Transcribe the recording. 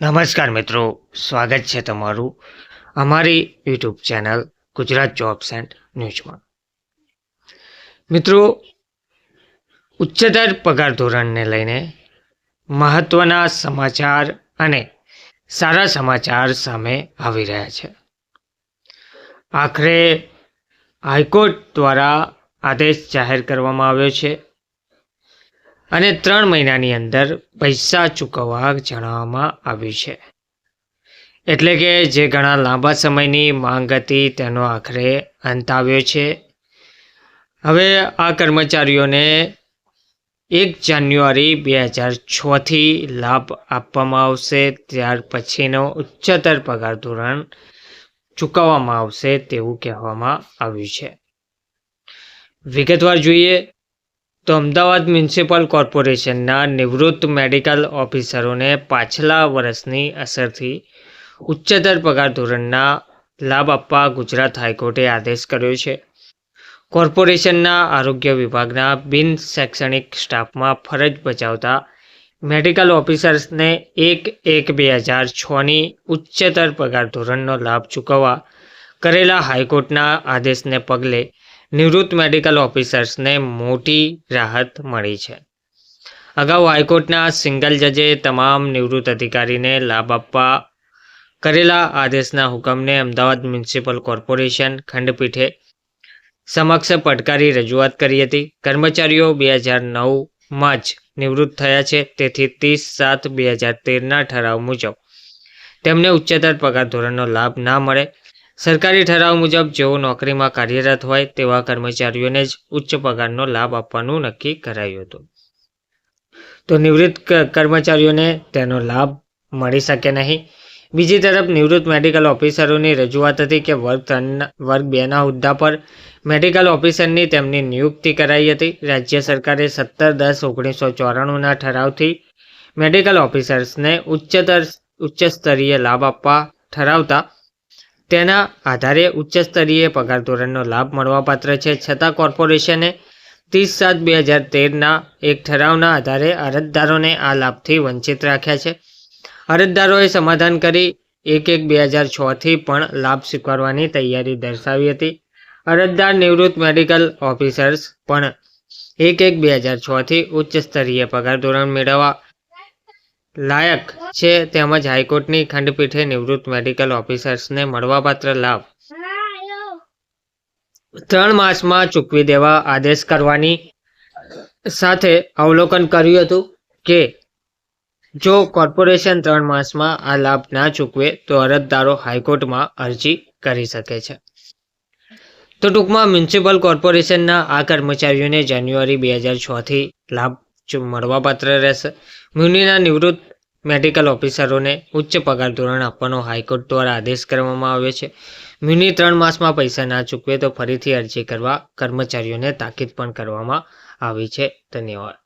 નમસ્કાર મિત્રો, સ્વાગત છે તમારું અમારી YouTube channel Gujarat jobs and ન્યૂઝમાં. મિત્રો, ઉચ્ચતર પગાર ધોરણને લઈને મહત્વના સમાચાર અને સારા સમાચાર સામે આવી રહ્યા છે. આખરે હાઈકોર્ટ દ્વારા આદેશ જાહેર કરવામાં આવ્યો છે. અને ત્રણ મહિનાની અંદર પૈસા ચૂકવવા જણાવવામાં આવ્યું છે. એટલે કે જે ઘણા લાંબા સમયની માંગ હતી તેનો આખરે અંત આવ્યો છે. હવે આ કર્મચારીઓને એક જાન્યુઆરી બે હજાર છથી લાભ આપવામાં આવશે, ત્યાર પછીનો ઉચ્ચતર પગાર ધોરણ ચૂકવવામાં આવશે તેવું કહેવામાં આવ્યું છે. વિગતવાર જોઈએ તો અમદાવાદ મ્યુનિસિપલ કોર્પોરેશનના નિવૃત્ત મેડિકલ ઓફિસરોને પાછલા વર્ષની અસરથી ઉચ્ચતર પગાર ધોરણના લાભ આપવા ગુજરાત હાઈકોર્ટે આદેશ કર્યો છે. કોર્પોરેશનના આરોગ્ય વિભાગના બિન શૈક્ષણિક સ્ટાફમાં ફરજ બજાવતા મેડિકલ ઓફિસર્સને એક એક બે હજાર છની ઉચ્ચતર પગાર ધોરણનો લાભ ચૂકવવા કરેલા હાઈકોર્ટના આદેશને પગલે નિવૃત્ત મેડિકલ ઓફિસર્સને મોટી રાહત મળી છે. અગાઉ હાઈકોર્ટના સિંગલ જજે તમામ નિવૃત્ત અધિકારીને લાભ આપવા કરેલા આદેશના હુકમને અમદાવાદ મ્યુનિસિપલ કોર્પોરેશન ખંડપીઠે સમક્ષ પડકારી રજૂઆત કરી હતી. કર્મચારીઓ બે હજાર નવમાં જ નિવૃત્ત થયા છે, તેથી ત્રીસ સાત બે હજાર તેરના ઠરાવ મુજબ તેમને ઉચ્ચતર પગાર ધોરણનો લાભ ના મળે. સરકારી ઠરાવ મુજબ જેઓ નોકરીમાં કાર્યરત હોય તેવા કર્મચારીઓને જ ઉચ્ચ પગારનો લાભ આપવાનું નક્કી કરાયું હતું. તો નિવૃત્ત કર્મચારીઓને તેનો લાભ મળી શકે નહીં. બીજી તરફ નિવૃત્ત મેડિકલ ઓફિસરોની રજૂઆત હતી કે વર્ગ ત્રણ વર્ગ બેના હોદ્દા પર મેડિકલ ઓફિસરની તેમની નિયુક્તિ કરાઈ હતી. રાજ્ય સરકારે સત્તર દસ ઓગણીસો ચોરાણુંના ઠરાવથી મેડિકલ ઓફિસર્સને ઉચ્ચતર, ઉચ્ચ સ્તરીય લાભ આપવા ઠરાવતા તેના આધારે ઉચ્ચ સ્તરીય પગાર ધોરણનો લાભ મળવાપાત્ર છે. છતાં કોર્પોરેશને ત્રીસ સાત બે હજાર તેરના એક ઠરાવના આધારે અરજદારોને આ લાભથી વંચિત રાખ્યા છે. અરજદારોએ સમાધાન કરી એક એક બે હજાર છથી પણ લાભ સ્વીકારવાની તૈયારી દર્શાવી હતી. અરજદાર નિવૃત્ત મેડિકલ ઓફિસર્સ પણ એક એક બે હજાર છથી ઉચ્ચ સ્તરીય પગાર ધોરણ મેળવવા લાયક છે તેમજ હાઈકોર્ટની ખંડપીઠે નિવૃત્ત મેડિકલ ઓફિસર્સને મળવાપાત્ર લાભ. ત્રણ માસમાં ચૂકવી દેવા આદેશ કરવાની સાથે અવલોકન કર્યું હતું કે, જો કોર્પોરેશન ત્રણ માસમાં આ લાભ ના ચૂકવે, તો અરજદારો હાઈકોર્ટમાં અરજી કરી શકે છે. તો ટૂંકમાં મ્યુનિસિપલ કોર્પોરેશનના આ કર્મચારીઓને જાન્યુઆરી બે હજાર છથી લાભ મળવાપાત્ર રહેશે. મ્યુનિના નિવૃત્ત મેડિકલ ઓફિસરોને ઉચ્ચ પગાર ધોરણ આપવાનો હાઈકોર્ટ દ્વારા આદેશ કરવામાં આવ્યો છે. મ્યુનિ ત્રણ માસમાં પૈસા ના ચૂકવે તો ફરીથી અરજી કરવા કર્મચારીઓને તાકીદ પણ કરવામાં આવી છે. ધન્યવાદ.